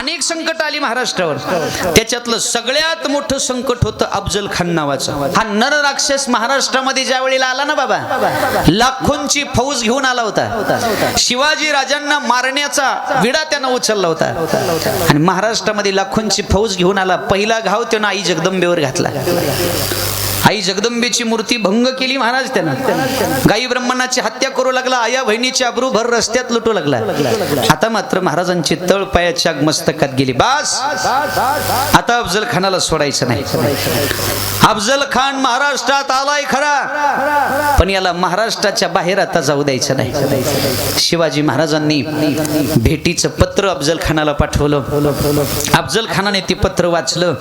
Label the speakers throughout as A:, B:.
A: अनेक संकट आली महाराष्ट्रावर. त्याच्यातलं सगळ्यात मोठं संकट होतं अफजल खान नावाचं. हा नर राक्षस महाराष्ट्रामध्ये ज्या वेळेला आला ना बाबा लाखोंची फौज घेऊन आला होता. शिवाजी राजांना मारण्याचा विडा त्यानं उचलला होता. आणि महाराष्ट्रामध्ये लाखोंची फौज घेऊन आला. पहिला घाव त्यानं आई जगदंबेवर घातला. आई जगदंबेची मूर्ती भंग केली महाराज त्यानं. गाई ब्रह्मणाची हत्या करू लागला आया बहिणीची अब्रू भर रस्त्यात लुटू लागला. आता मात्र महाराजांची तळ पायाच्या मस्तकात गेली. बास! आता अफजल खानाला सोडायचं नाही. अफजल खान महाराष्ट्रात आलाय खरा. पण याला महाराष्ट्राच्या बाहेर आता जाऊ द्यायचं नाही. शिवाजी महाराजांनी भेटीचं पत्र अफजल खानाला पाठवलं. अफजल खानाने ते पत्र वाचलं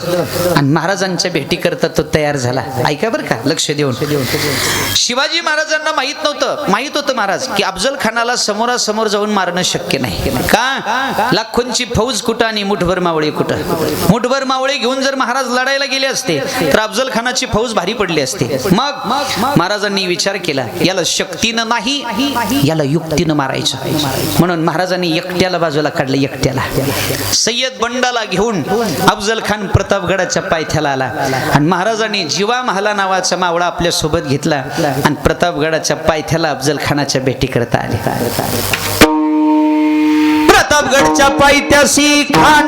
A: आणि महाराजांच्या भेटीकरता तो तयार झाला. ऐका बरं का लक्ष देऊन. शिवाजी महाराजांना माहीत नव्हतं माहीत होतं महाराज की अफजल खानाला समोरासमोर जाऊन मारणं शक्य नाही. का? लाखोंची फौज कुठं आणि मुठभर मावळे कुठं? मुठभर मावळे घेऊन जर महाराज लढायला गेले असते तर अफजल खानाची फौज भारी पडली असते. मग? महाराजांनी विचार केला याला शक्तीनं नाही याला युक्तीनं मारायचं. म्हणून महाराजांनी एकट्याला बाजूला काढलं एकट्याला. सय्यद बंडाला घेऊन अफजल खान प्रतापगडाच्या पायथ्याला आला. आणि महाराजांनी जीवा महाला नावाचा मावळा आपल्यासोबत घेतला आणि प्रतापगडाच्या पायथ्याला अफजल खानाच्या भेटी करता आले. प्रतापगडच्या पायथ्याशी खान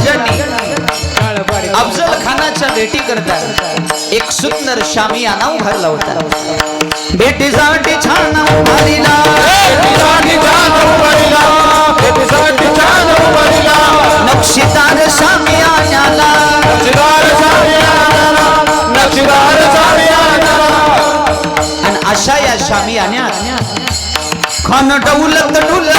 A: राजांनी अफजल खानाच्या भेटी करता एक सुंदर शामी अनाव भरला होता भेटीसाठी छान उभारीला.
B: भेटीसाठी छान उभारीला भेटीसाठी छान
A: डौलत डुलत.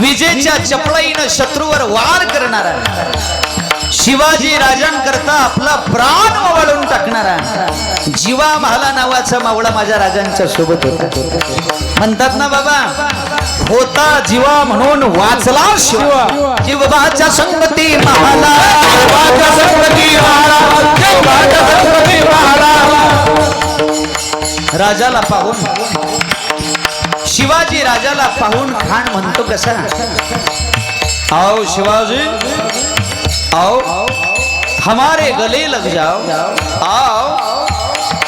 A: विजेच्या चपळाईनं शत्रूवर वार करणारा शिवाजी राजांकरता आपला प्राण ओवाळून टाकणारा जीवा महाला नावाचा मावळा माझ्या राजांच्या सोबत होता. म्हणतात ना बाबा होता जीवा म्हणून वाचला शिवा. जीवाच्या संगती महाला. राजाला पाहून शिवाजी राजाला पाहून खान म्हणतो कसा? आओ शिवाजी आओ हमारे गले लग जाओ आओ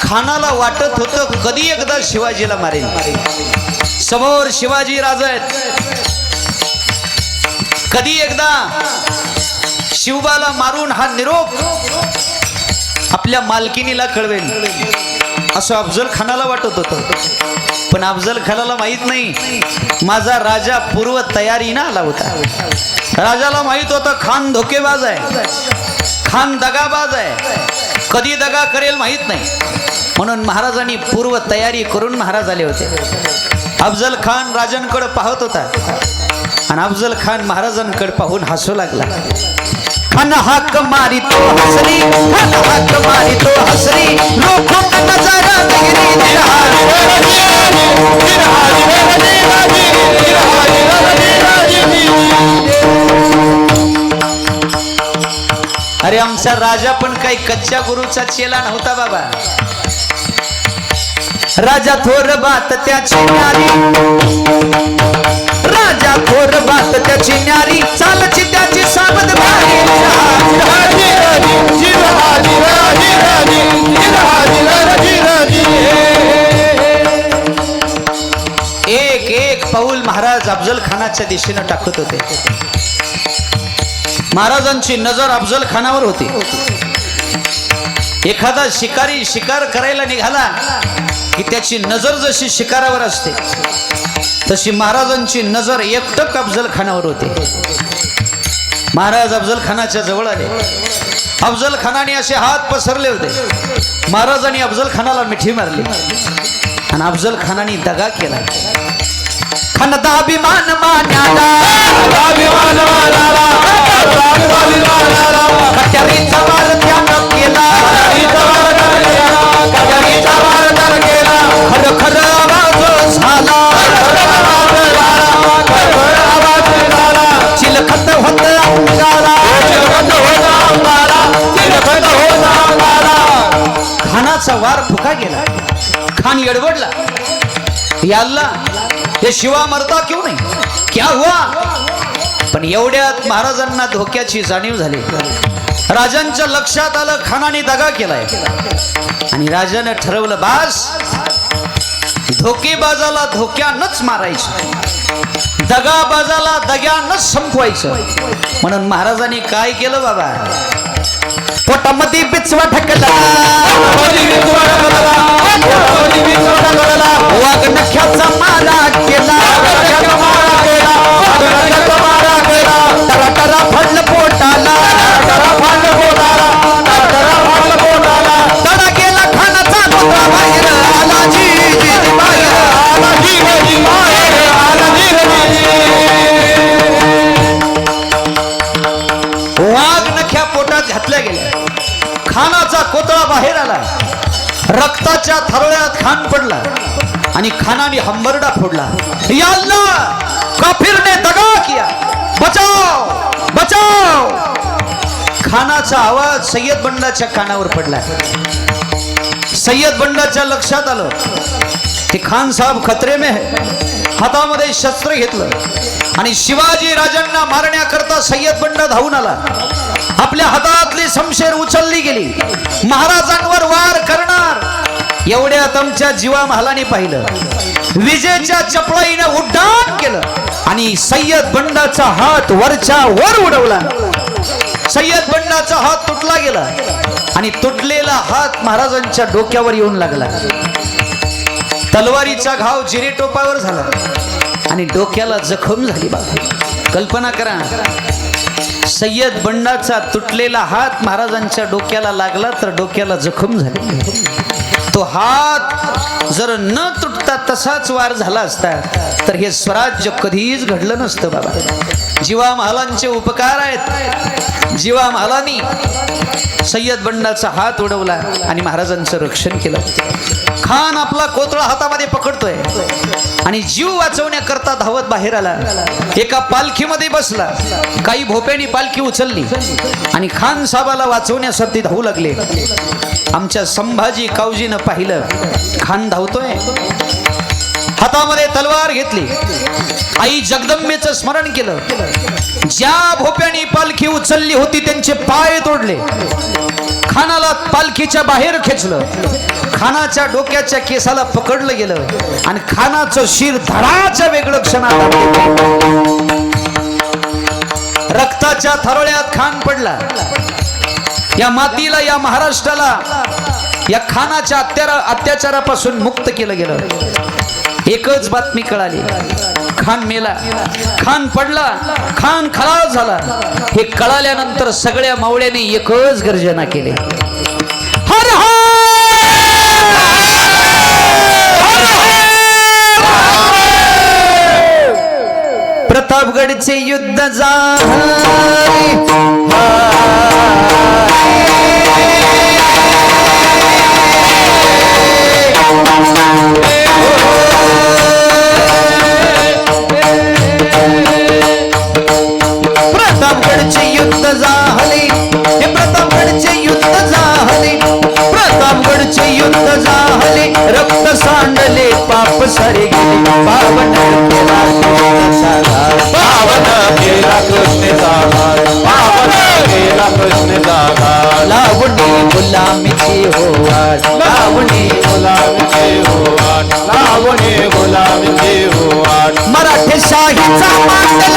A: खानाला वाटत होतं कधी एकदा शिवाजीला मारेल. समोर शिवाजी राजा आहेत. कधी एकदा शिवबाला मारून हा निरोप आपल्या मालकिनीला कळवेल. असं अफजल खानाला वाटत होतं. पण अफजल खानाला माहीत नाही माझा राजा पूर्व तयारीनं आला होता. राजाला माहीत होतं खान धोकेबाज आहे. खान दगाबाज आहे. कधी दगा करेल माहीत नाही. म्हणून महाराजांनी पूर्व तयारी करून महाराज आले होते. अफजल खान राजांकडे पाहत होता. आणि अफजल खान महाराजांकडे पाहून हसू लागला. खन हाक मारी तो हसरी खन हक मारी तो हसरी लोगों का नजारा दिगरी निरहारी अरे आमचा राजा पण काही कच्च्या गुरुचा चेला नव्हता बाबा. राजा थोर बात त्याची न्यारी. राजा थोर बात त्याची न्यारी चालची त्याची साबत अफजल खानाच्या दिशेनं टाकत होते. महाराजांची नजर अफजल खानावर होती. एखादा शिकारी शिकार करायला निघाला की त्याची नजर जशी शिकारावर असते तशी महाराजांची नजर एकटक अफजल खानावर होती. महाराज अफजल खानाच्या जवळ आले. अफजल खानाने असे हात पसरले होते. महाराजांनी अफजल खानाला मिठी मारली. आणि अफजल खानाने दगा केला. खनदाभिमान मान्याला
B: अभिमान मानाला अभिमान मानाला
A: कट्यारीचा वार त्यानं केला.
B: कजरीचा वारदार केला.
A: खर खर आवाज झाला चिलखत होत अंगाला
B: चिलखत होता अंगाला. चिलखत होता अंगाला
A: खानाचा वार फुका गेला. खान एडवडला याल्ला हे शिवा मरता क्यों नाही? क्या हुआ? पण एवढ्यात महाराजांना धोक्याची जाणीव झाली. राजांच्या लक्षात आलं खानाने दगा केलाय. आणि राजानं ठरवलं बास धोकेबाजाला धोक्यानच मारायचं. दगाबाजाला दग्यानच संपवायचं. म्हणून महाराजांनी काय केलं बाबा? पोटामध्ये बिचवा ठकला वाघ नख्याचा मारा केला. खान पडला आणि खानाने हंबरडा फोडला. याल्ला काफिरने दगा किया. बचाव बचाव. खानाचा आवाज सय्यद बंडाच्या कानावर पडला. सय्यद बंडाच्या लक्षात आलं. की खान साहेब खतरे में हातामध्ये शस्त्र घेतलं. आणि शिवाजी राजांना मारण्याकरता सय्यद बंड धावून आला. आपल्या हातातली समशेर उचलली गेली. महाराजांवर वार करणार. एवढ्यात आमच्या जीवा महालाने पाहिलं. विजेच्या चपळाईनं उड्डाण केलं. आणि सय्यद बंडाचा हात वरच्या वर उडवला. सय्यद बंडाचा हात तुटला गेला. आणि तुटलेला हात महाराजांच्या डोक्यावर येऊन लागला. तलवारीचा घाव जिरे टोपावर झाला. आणि डोक्याला जखम झाली बाबा. कल्पना करा. सय्यद बंडाचा तुटलेला हात महाराजांच्या डोक्याला लागला तर डोक्याला जखम झाली. तो हात जर न तुटता तसाच वार झाला असता तर हे स्वराज्य कधीच घडलं नसतं बाबा. जीवा महालांचे उपकार आहेत. जीवा महालांनी सय्यद बंडाचा हात उडवला आणि महाराजांचं रक्षण केलं. खान आपला कोतळा हातामध्ये पकडतोय. आणि जीव वाचवण्याकरता धावत बाहेर आला. एका पालखीमध्ये बसला. काही भोप्यानी पालखी उचलली. आणि खान साहेबाला वाचवण्यासाठी धावू लागले. आमच्या संभाजी कावजीनं पाहिलं. खान धावतोय. हातामध्ये तलवार घेतली. आई जगदंबेचं स्मरण केलं. ज्या भोप्याने पालखी उचलली होती त्यांचे पाय तोडले. खानाला पालखीच्या बाहेर खेचलं. खानाच्या डोक्याच्या केसाला पकडलं गेलं. आणि खानाचं शिर धडाच्या वेगळं क्षणात रक्ताच्या थरोळ्यात खान पडला. या मातीला या महाराष्ट्राला या खानाच्या अत्यारा अत्याचारापासून मुक्त केलं गेलं. एकच बातमी कळाली. खान मेला. खान पडला. खान खराब झाला. हे कळाल्यानंतर सगळ्या मावळ्यांनी एकच गर्जना केली. हर हर! प्रतापगडचे युद्ध झाले. लावणी गुलामीची होवाट. लावणी
B: गुलामीची होवाट. लावणी गुलामीची होवाट.
A: मराठी शाहीचा मराठी